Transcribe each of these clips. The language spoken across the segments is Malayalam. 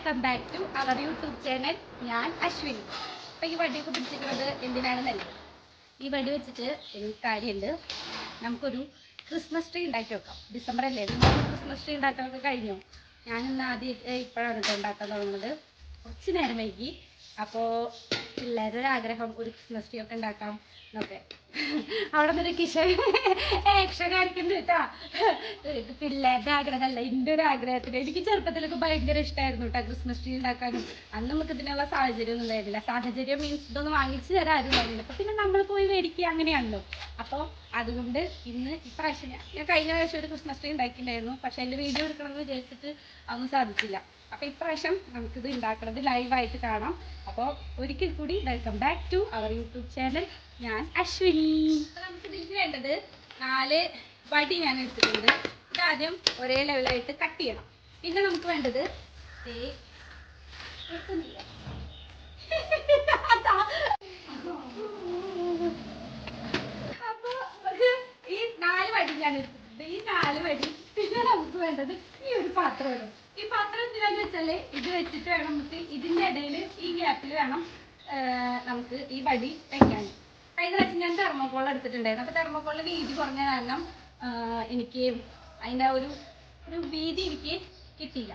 Welcome back to our YouTube channel ഞാൻ അശ്വിനി. അപ്പം ഈ വടിയൊക്കെ പിടിച്ചിട്ടുള്ളത് എന്തിനാണെന്നല്ല ഈ വടി വെച്ചിട്ട് കാര്യമുണ്ട്. നമുക്കൊരു ക്രിസ്മസ് ട്രീ ഉണ്ടാക്കി വെക്കാം. ഡിസംബർ അല്ലേ? ക്രിസ്മസ് ട്രീ ഉണ്ടാക്കാനൊക്കെ കഴിഞ്ഞു? ഞാൻ ഇന്ന് ആദ്യം ഇപ്പോഴാണ് ഉണ്ടാക്കാൻ തുടങ്ങുന്നത്. കുറച്ച് നേരം വൈകി. അപ്പോൾ പിള്ളേരുടെ ഒരു ആഗ്രഹം ഒരു ക്രിസ്മസ് ട്രീ ഒക്കെ ഉണ്ടാക്കാം എന്നൊക്കെ. അവിടെ നിന്നൊരു കിഷൻ ആക്ഷൻ കാണിക്കുന്നു കേട്ടാ. പിള്ളേരുടെ ആഗ്രഹമല്ല എന്റെ ഒരു ആഗ്രഹത്തിന്. എനിക്ക് ചെറുപ്പത്തിലൊക്കെ ഭയങ്കര ഇഷ്ടമായിരുന്നു കേട്ടോ ക്രിസ്മസ് ട്രീ ഉണ്ടാക്കാനും. അന്ന് നമുക്ക് ഇതിനുള്ള സാഹചര്യം ഒന്നും ഉണ്ടായിരുന്നില്ല. സാഹചര്യം മീൻസ് ഇതൊന്നും വാങ്ങിച്ചു തരാൻ ആരും ഉണ്ടായിരുന്നില്ല. അപ്പം പിന്നെ നമ്മൾ പോയി മേടിക്കുക അങ്ങനെയാണല്ലോ. അപ്പോൾ അതുകൊണ്ട് ഇന്ന് ഇപ്രാവശ്യം ഞാൻ കഴിഞ്ഞ പ്രാവശ്യം ഒരു ക്രിസ്മസ് ട്രീ ഉണ്ടാക്കിയിട്ടുണ്ടായിരുന്നു. പക്ഷെ അതിന്റെ വീഡിയോ എടുക്കണമെന്ന് വിചാരിച്ചിട്ട് അതൊന്നും സാധിച്ചില്ല. അപ്പോൾ ഇപ്രാവശ്യം നമുക്കിത് ഉണ്ടാക്കുന്നത് ലൈവായിട്ട് കാണാം. അപ്പോൾ ഒരിക്കൽ കൂടി welcome back to our YouTube channel ഞാൻ അശ്വിനി. അപ്പോൾ നമുക്ക് ഇതിന് വേണ്ടത് നാല് വടി ഞാൻ എടുത്തിട്ടുണ്ട്. ഇതാദ്യം ഒരേ ലെവലായിട്ട് കട്ട് ചെയ്യണം. പിന്നെ നമുക്ക് വേണ്ടത് ഈ നാല് വടി ഞാൻ എടുത്തിട്ടുണ്ട്. ഈ നാല് വടി പിന്നെ നമുക്ക് വേണ്ടത് ഈ ഒരു പാത്രമാണ് ഈ പാത്രം എന്തിനാന്ന് വെച്ചാൽ ഇത് വെച്ചിട്ട് വേണം നമുക്ക് ഇതിന്റെ ഇടയിൽ ഈ ഗ്യാപ്പിൽ വേണം നമുക്ക് ഈ വടി വെക്കാൻ. കഴിഞ്ഞ പ്രാവശ്യം ഞാൻ തെർമോക്കോൾ എടുത്തിട്ടുണ്ടായിരുന്നു. അപ്പൊ തെർമോക്കോളിന്റെ വീതി കുറഞ്ഞ കാരണം എനിക്ക് അതിന്റെ ഒരു ഒരു വീതി എനിക്ക് കിട്ടിയില്ല.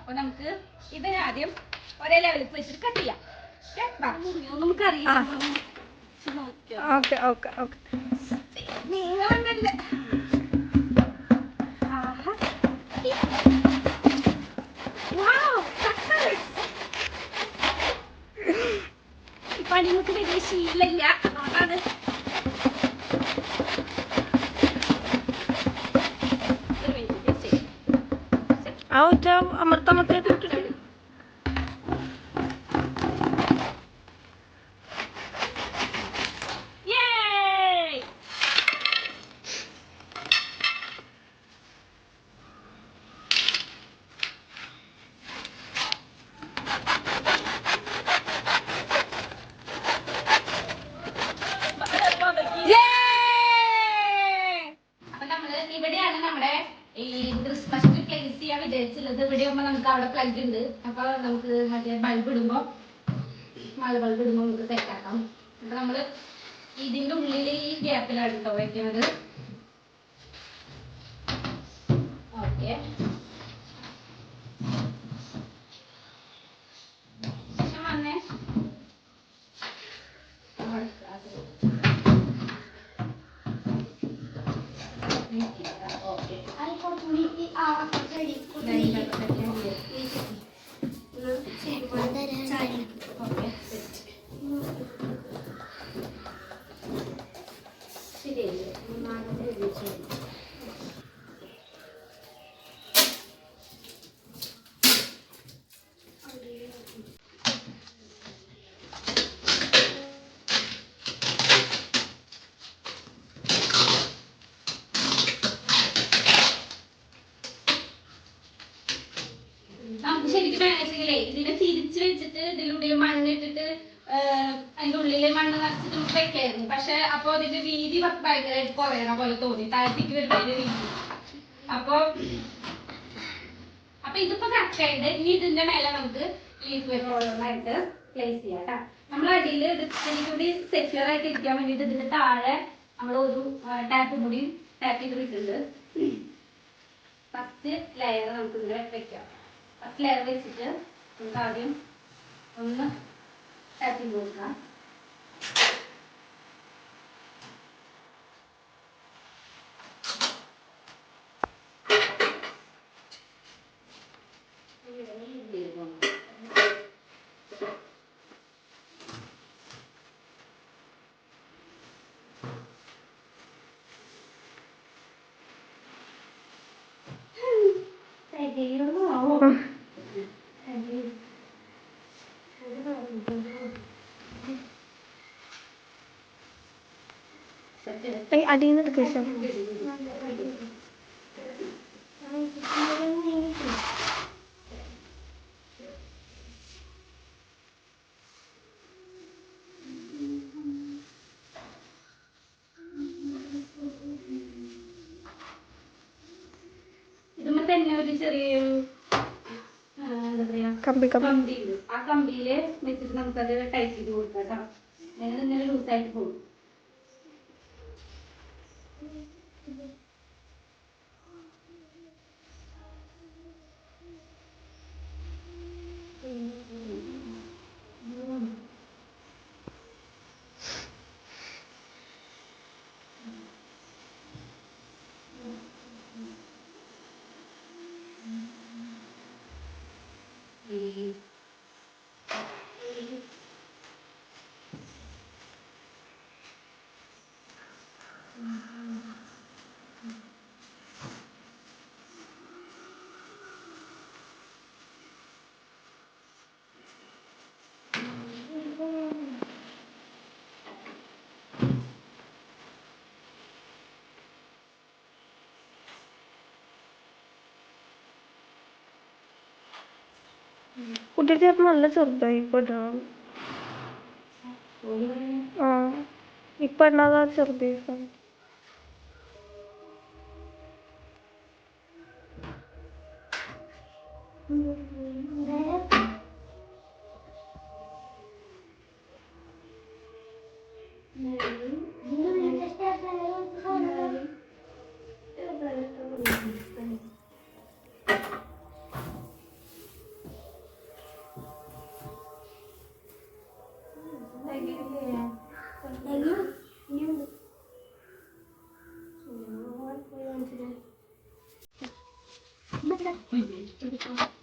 അപ്പൊ നമുക്ക് ഇതിനെ ആദ്യം ഒരേ ലെവലിൽ വെച്ചിട്ട് കട്ട് ചെയ്യാം. നമുക്കറിയാം. Okay okay. ഈ പണി നമുക്ക് വലിയ ശീലമില്ല അതുകൊണ്ടാണ് ആ ഒറ്റ അമർത്തമർത്തിട്ട് ഇട്ടിട്ട് Yay! Yay! അപ്പൊ നമ്മൾ ഇവിടെയാണ് നമ്മുടെ ഈ ക്രിസ്മസ് ട്രീ വിചാരിച്ചുള്ളത് ഇവിടെ ആകുമ്പോ നമുക്ക് അവിടെ പ്ലഗ് ഉണ്ട് അപ്പൊ നമുക്ക് മറ്റേ ബൾബ് ഇടുമ്പോ മഴ ബൾബ് ഇടുമ്പോ നമുക്ക് സെറ്റാക്കാം അപ്പൊ നമ്മൾ ഇതിന്റെ ഉള്ളിൽ ഈ ഗ്യാപ്പിലാണ് കേട്ടോ വെക്കുന്നത് okay critica. Okay. Ai fortunati, ah, forse ഭ- ഭയങ്കരമായിട്ട് കുറയണ പോലെ തോന്നി. താഴത്തേക്ക് വരുന്നതിന്റെ വീതി അപ്പൊ അപ്പൊ ഇതിപ്പോ കറക്റ്റ് ആയിട്ട് ഇനി ഇതിന്റെ മേലെ നമുക്ക് ലീഫ് വെച്ച് ഓരോന്നായിട്ട് പ്ലേസ് ചെയ്യാം കേട്ടോ നമ്മൾ അടിയിൽ ഇത് കൂടി സെക്യൂർ ആയിട്ട് ഇരിക്കാൻ വേണ്ടിയിട്ട് ഇതിന്റെ താഴെ നമ്മൾ ഒരു ടാപ്പ് കൂടി ടാപ്പ് ചെയ്ത് വെച്ചിട്ടുണ്ട് ഫസ്റ്റ് ലെയർ നമുക്ക് ഇതിൽ വെക്കാം. ഫസ്റ്റ് ലെയർ വെച്ചിട്ട് നമുക്ക് ആദ്യം ഒന്ന് ടാപ്പ് ചെയ്ത് കൊടുക്കാം. അടിയിൽ നിന്ന് എടുക്കുക ശേഷം തന്നെ ഒരു ചെറിയൊരു എന്താ പറയാ കമ്പി കമ്പി ആ കമ്പിയിൽ വെച്ചിട്ട് നമുക്കത് ടൈറ്റ് ചെയ്ത് കൊടുക്കാം കേട്ടോ. അങ്ങനെ ഇങ്ങനെ ലൂസായിട്ട് പോകും. കുട്ടിയുടെ ചേട്ടൻ നല്ല ചെറുതായി ഇപ്പൊ ഇടണം ആ ഇപ്പൊ ഇടാതെ ചെറുതായി ちょっと。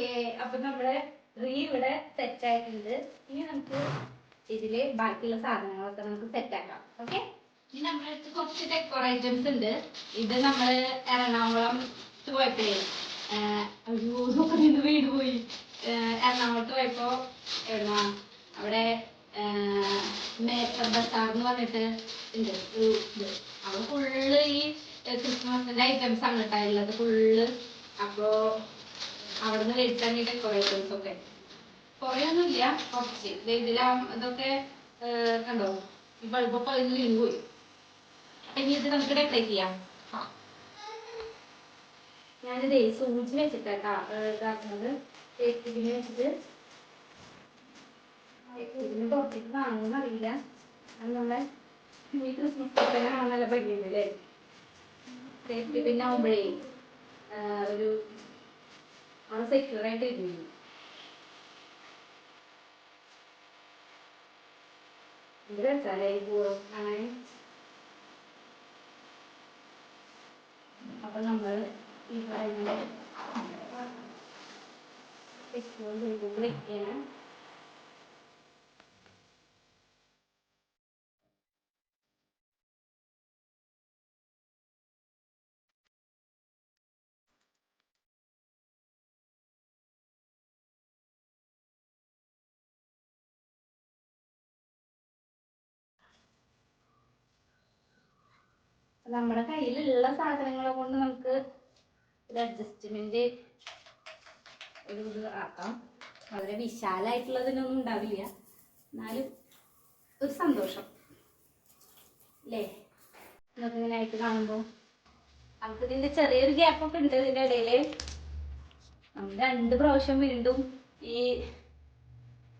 ഓക്കെ അപ്പൊ നമ്മുടെ റീ ഇവിടെ സെറ്റ് ആയിട്ടുണ്ട്. ഇനി നമുക്ക് ഇതിൽ ബാക്കിയുള്ള സാധനങ്ങളൊക്കെ നമുക്ക് സെറ്റ് ആക്കാം. ഓക്കെ ഇനി നമ്മുടെ അടുത്ത് കുറച്ച് ഡെക്കോർ ഐറ്റംസ് ഉണ്ട്. ഇത് നമ്മൾ എറണാകുളം പോയപ്പോഴേ അയ്യോ ഇതൊക്കെ നിന്ന് വീട് പോയി. എറണാകുളത്ത് പോയപ്പോ എവിടുന്നാ? അവിടെ മേക്കർ ബസാർ എന്ന് പറഞ്ഞിട്ട് ഉണ്ട്. ഇത്. അവിടെ ഫുള്ള് ഈ ക്രിസ്മസിന്റെ ഐറ്റംസ് ആണ് കേട്ടോ ഉള്ളത് ഫുള്ള് അപ്പോ അവിടുന്ന് ഈ ഡെക്കറേഷൻസ് ഒക്കെ. കുറേ ഒന്നുമില്ല കുറച്ച് ഇതൊക്കെ കണ്ടോ? ഈ ബൾബൊക്കെ പോയി. ഇനി ഇത് നമുക്ക് ഡെക്കറേറ്റ് ചെയ്യാം. ഞാനിത് സൂചി വെച്ചിട്ടാ ഇതാക്കുന്നത്. തേക്കിന് അറിയില്ല. നമ്മളെ ക്രിസ്മസ് പിന്നെ ഒരു ആയിട്ട് ഇരുന്നു ഇത് രസാലേ ഈ പൂരം? കാണാൻ അപ്പൊ നമ്മൾ ഈ പറയുന്ന സെക്യൂർ ചെയ്ത് വെക്കണം നമ്മുടെ കയ്യിലുള്ള സാധനങ്ങളെ കൊണ്ട് നമുക്ക് ഒരു അഡ്ജസ്റ്റ്മെന്റ് ഒരു ഇത് ആക്കാം. വളരെ വിശാലായിട്ടുള്ളതിനൊന്നും ഉണ്ടാവില്ല. എന്നാലും ഒരു സന്തോഷം. അല്ലേ? ഇതൊക്കെ ഇങ്ങനെ ആയിട്ട് കാണുമ്പോൾ നമുക്ക് ഇതിന്റെ ചെറിയൊരു ഗ്യാപ്പൊക്കെ ഉണ്ട് ഇതിന്റെ ഇടയിൽ. നമ്മൾ രണ്ട് പ്രാവശ്യം വീണ്ടും ഈ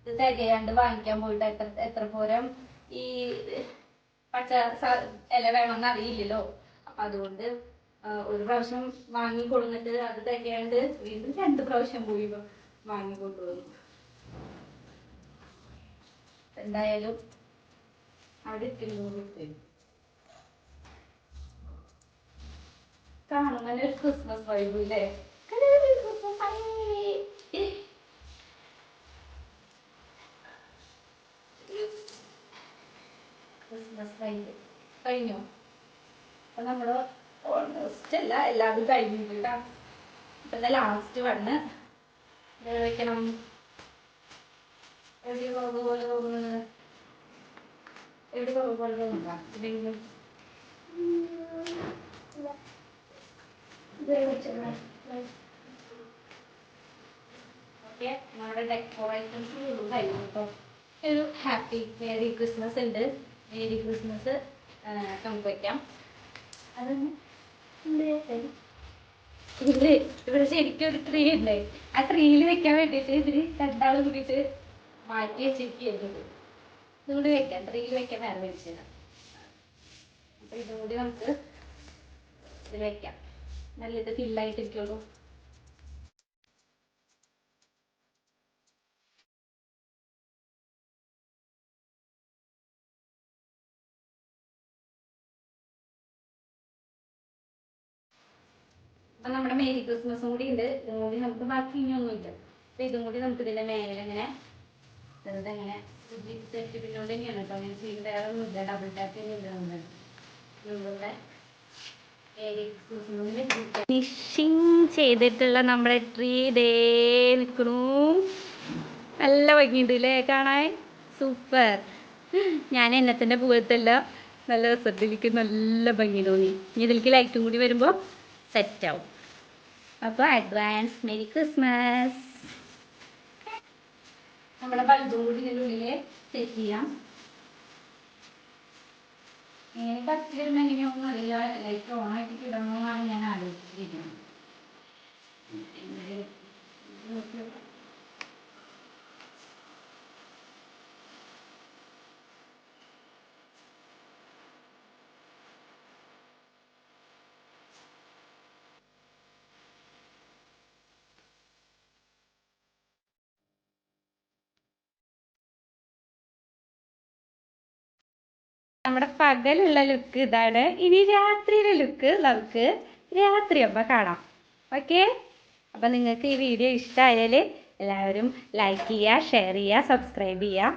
ഇത് തികയാണ്ട് വാങ്ങിക്കാൻ പോയിട്ട് എത്ര എത്ര പോരം? ഈ പച്ച ഇല വേണമെന്ന് അറിയില്ലല്ലോ. അപ്പൊ അതുകൊണ്ട് ഒരു പ്രാവശ്യം വാങ്ങി കൊടുന്നിട്ട് അത് തികയാണ്ട് വീണ്ടും രണ്ട് പ്രാവശ്യം പോയി വാങ്ങി കൊണ്ടുവന്നു. എന്തായാലും അവിടെ ഇട്ടിരുന്നു കാണുമ്പോൾ ഒരു ക്രിസ്മസ് വൈബ് ഇല്ലേ? ക്രിസ്മസ് ക്രിസ്മസ് ഫ്രൈ കഴിഞ്ഞോ? അപ്പൊ നമ്മൾ ഓൾമോസ്റ്റ് അല്ല എല്ലാവരും കഴിഞ്ഞു കേട്ടാ ലാസ്റ്റ് വണ്ണ്. വെക്കണം. എവിടെ കുറവ് പോലെ തോന്നുന്നത് എവിടെ കുറവ് പോലെ തോന്നുക ഇതെങ്കിലും നമ്മുടെ ഡെക്കറേഷൻസ് ഒരു ഹാപ്പി മേരി ക്രിസ്മസ് ഉണ്ട്. മേരി ക്രിസ്മസ് നമുക്ക് വയ്ക്കാം അതൊന്ന് ഇവിടെ ശരിക്കും ഒരു ട്രീ ഉണ്ട്. ആ ട്രീയിൽ വെക്കാൻ വേണ്ടിയിട്ട് ഇതിൽ രണ്ടാളും കൂടിയിട്ട് മാറ്റി വെച്ചിരിക്കുന്നത് ഇതുകൂടി വെക്കാം. ട്രീയിൽ വെക്കാൻ വേറെ മേടിച്ചു തരാം അപ്പൊ ഇതുകൂടി നമുക്ക് ഇതിൽ വെക്കാം. നല്ല ഇത് ഫില്ലായിട്ടിരിക്കുള്ളൂ അപ്പൊ നമ്മുടെ മേരി ക്രിസ്മസും കൂടി ഉണ്ട്. ഇതും കൂടി നമുക്ക് ബാക്കി ഇനിയൊന്നുമില്ല. അപ്പൊ ഇതും കൂടി നമുക്ക് ഇതിന്റെ മേലെ ഇങ്ങനെ വെറുതെ ഇങ്ങനെ സെറ്റ് പിന്നോണ്ട് തന്നെയാണ് കേട്ടോ. അങ്ങനെ ചെയ്ത് വേറെ ഒന്നുമില്ല. ഡബിൾ ടാപ്പ് ചെയ്യുന്നുണ്ട് നമ്മളുടെ ഫിഷിങ് ചെയ്തിട്ടുള്ള നമ്മുടെ ട്രീ ദേ നിൽക്കണു. നല്ല ഭംഗിയുണ്ട് അല്ലേ കാണാൻ? സൂപ്പർ ഞാൻ എന്നത്തിന്റെ പൂവത്തല്ല നല്ല റിസൾട്ടിലേക്ക് നല്ല ഭംഗി തോന്നി. ഇനി ഇതിലേക്ക് ലൈറ്റും കൂടി വരുമ്പോൾ സെറ്റ് ആവും. അപ്പോൾ അഡ്വാൻസ് മെരി ക്രിസ്മസ് നമ്മുടെ ബൾബും സെറ്റ് ചെയ്യാം. ഇങ്ങനെ കത്തി വരുമ്പോൾ എങ്ങനെയൊന്നും അറിയില്ല ലൈറ്റ് ഓൺ ആക്കി ഇടണമെന്നാണ് ഞാൻ ആലോചിച്ചിരിക്കുന്നത്. നമ്മുടെ പകലുള്ള ലുക്ക് ഇതാണ്. ഇനി രാത്രിയിലെ ലുക്ക് നമുക്ക് രാത്രി ആകുമ്പോൾ കാണാം. ഓക്കെ അപ്പം നിങ്ങൾക്ക് ഈ വീഡിയോ ഇഷ്ടമായാൽ എല്ലാവരും ലൈക്ക് ചെയ്യുക ഷെയർ ചെയ്യുക സബ്സ്ക്രൈബ് ചെയ്യുക.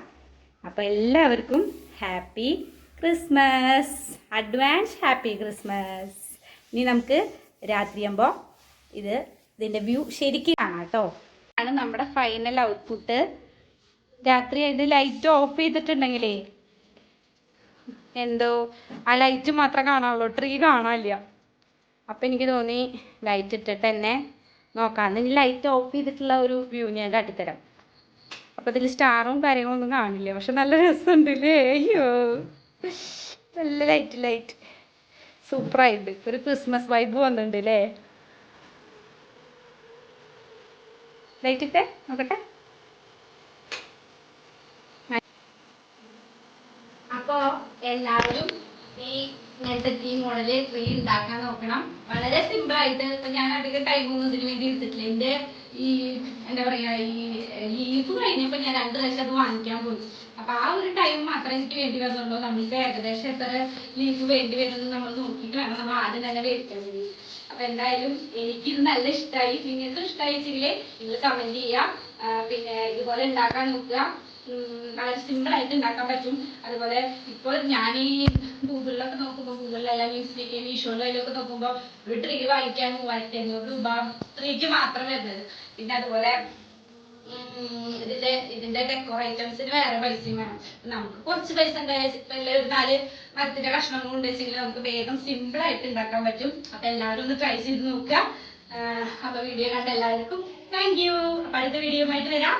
അപ്പോൾ എല്ലാവർക്കും happy Christmas advance happy Christmas ഇനി നമുക്ക് രാത്രിയാകുമ്പോൾ ഇത് ഇതിന്റെ വ്യൂ ശരിക്കും കാണാം കേട്ടോ. ആണ് നമ്മുടെ ഫൈനൽ ഔട്ട്പുട്ട് രാത്രി അതിന്റെ ലൈറ്റ് ഓഫ് ചെയ്തിട്ടുണ്ടെങ്കിലേ എന്തോ? ആ ലൈറ്റ് മാത്രം കാണാനുള്ളൂ. ട്രീ കാണാനില്ല. അപ്പം എനിക്ക് തോന്നി ലൈറ്റ് ഇട്ടിട്ട് തന്നെ നോക്കാം ഇനി ലൈറ്റ് ഓഫ് ചെയ്തിട്ടുള്ള ഒരു വ്യൂ ഞാൻ കാട്ടിത്തരാം. അപ്പം ഇതിൽ സ്റ്റാറും കാര്യങ്ങളൊന്നും കാണില്ല. പക്ഷെ നല്ല രസമുണ്ട് അല്ലേ അയ്യോ. നല്ല ലൈറ്റ് ലൈറ്റ് സൂപ്പറായിട്ട് ഒരു ക്രിസ്മസ് വൈബ് വന്നിട്ടുണ്ട് അല്ലേ ലൈറ്റ് ഇട്ടേ? നോക്കട്ടെ. അപ്പോ എല്ലാവരും ഈ ഇങ്ങനത്തെ ഈ മോഡൽ ട്രീ ഉണ്ടാക്കാൻ നോക്കണം. വളരെ സിമ്പിൾ ആയിട്ട് ഇപ്പൊ ഞാൻ അധികം ടൈം ഒന്നും ഇതിന് വേണ്ടി എടുത്തിട്ടില്ല. എന്റെ ഈ എന്താ പറയാ ഈ ലീഫ് കഴിഞ്ഞപ്പോ ഞാൻ രണ്ട് പ്രാവശ്യം അത് വാങ്ങിക്കാൻ പോയി. അപ്പൊ ആ ഒരു ടൈം മാത്രമേ എനിക്ക് വേണ്ടി വരുന്നുള്ളൂ നമുക്ക് ഏകദേശം എത്ര ലീഫ് വേണ്ടി വരുമെന്ന് നമ്മൾ നോക്കിയിട്ട് വേണം നമ്മൾ ആദ്യം തന്നെ മേടിക്കാൻ വേണ്ടി. അപ്പൊ എന്തായാലും എനിക്കിത് നല്ല ഇഷ്ടമായി നിങ്ങൾക്ക് ഇഷ്ടമായിച്ചെങ്കിൽ നിങ്ങൾ കമന്റ് ചെയ്യാം. പിന്നെ ഇതുപോലെ ഉണ്ടാക്കാൻ നോക്കുക. വളരെ സിമ്പിൾ ആയിട്ട് ഉണ്ടാക്കാൻ പറ്റും. അതുപോലെ ഇപ്പോൾ ഞാൻ ഈ ഗൂഗിളിലൊക്കെ നോക്കുമ്പോൾ ഗൂഗിളിലെല്ലാം മീൻസ് മീഷോയിലൊക്കെ നോക്കുമ്പോൾ ഒരു ട്രീ വാങ്ങിക്കാൻ മൂവായിരത്തി അഞ്ഞൂറ് രൂപ ട്രീക്ക് മാത്രം വരുന്നത്. പിന്നെ അതുപോലെ ഇതിന്റെ ഇതിന്റെ ഡെക്കോ ഐറ്റംസിന് വേറെ പൈസയും വേണം. നമുക്ക് കുറച്ച് പൈസ ഉണ്ടായാൽ ഒരു നാല് മരത്തിന്റെ കഷ്ണങ്ങൾ ഉണ്ടെങ്കിൽ നമുക്ക് വേഗം സിമ്പിൾ ആയിട്ട് ഉണ്ടാക്കാൻ പറ്റും. അപ്പൊ എല്ലാവരും ഒന്ന് ട്രൈ ചെയ്ത് നോക്കുക. അപ്പൊ വീഡിയോ കണ്ട എല്ലാവർക്കും താങ്ക് യു അപ്പൊ അടുത്ത വീഡിയോ ആയിട്ട് വരാം.